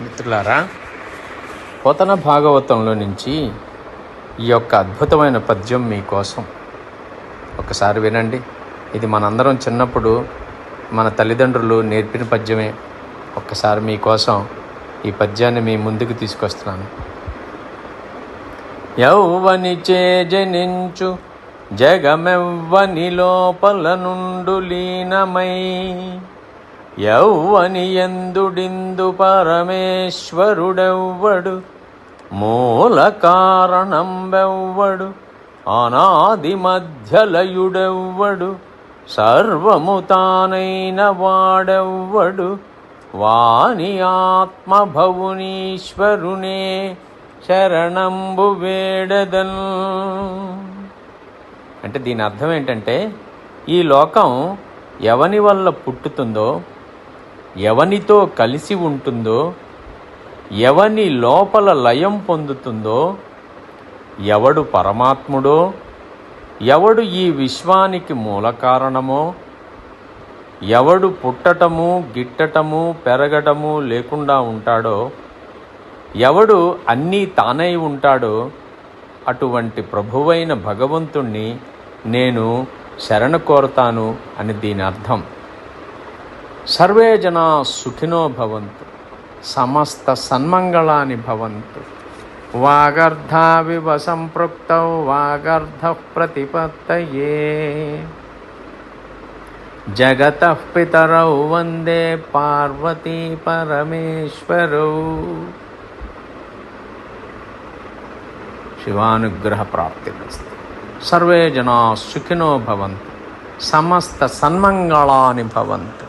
మిత్రులారా పోతన భాగవతంలో నుంచి ఈ యొక్క అద్భుతమైన పద్యం మీకోసం. ఒకసారి వినండి. ఇది మనందరం చిన్నప్పుడు మన తల్లిదండ్రులు నేర్పిన పద్యమే. ఒక్కసారి మీకోసం ఈ పద్యాన్ని మీ ముందుకు తీసుకొస్తున్నాను. యౌవని చేజనించు జగమెవ్వని లోపల నుండు లీనమై యౌవని ఎందుడిందు పరమేశ్వరుడెవ్వడు? మూల కారణంబెవ్వడు అనాది మధ్యలయుడెవ్వడు సర్వము తానైన వాడెవ్వడు? వాని ఆత్మభవునీశ్వరునే శరణంబు వేడదన్ అంటే దీని అర్థం ఏంటంటే ఈ లోకం ఎవని వల్ల పుట్టుతుందో ఎవనితో కలిసి ఉంటుందో ఎవని లోపల లయం పొందుతుందో ఎవడు పరమాత్ముడో ఎవడు ఈ విశ్వానికి మూల కారణమో ఎవడు పుట్టటము గిట్టటము పెరగటము లేకుండా ఉంటాడో ఎవడు అన్నీ తానై ఉంటాడో అటువంటి ప్రభువైన భగవంతుణ్ణి నేను శరణ కోరతాను అని దీని అర్థం. సర్వే జనా సుఖినో భవంతు సమస్త సన్మంగళాని భవంతు. వాగర్ధావివ సంపృక్త వాగర్ధ ప్రతిపత్తయే. జగత పితరౌ వందే పార్వతీ పరమేశ్వరౌ. శివానుగ్రహ ప్రాప్తి సర్వే జనా సుఖినో భవంతు సమస్త సన్మంగళాని భవంతు.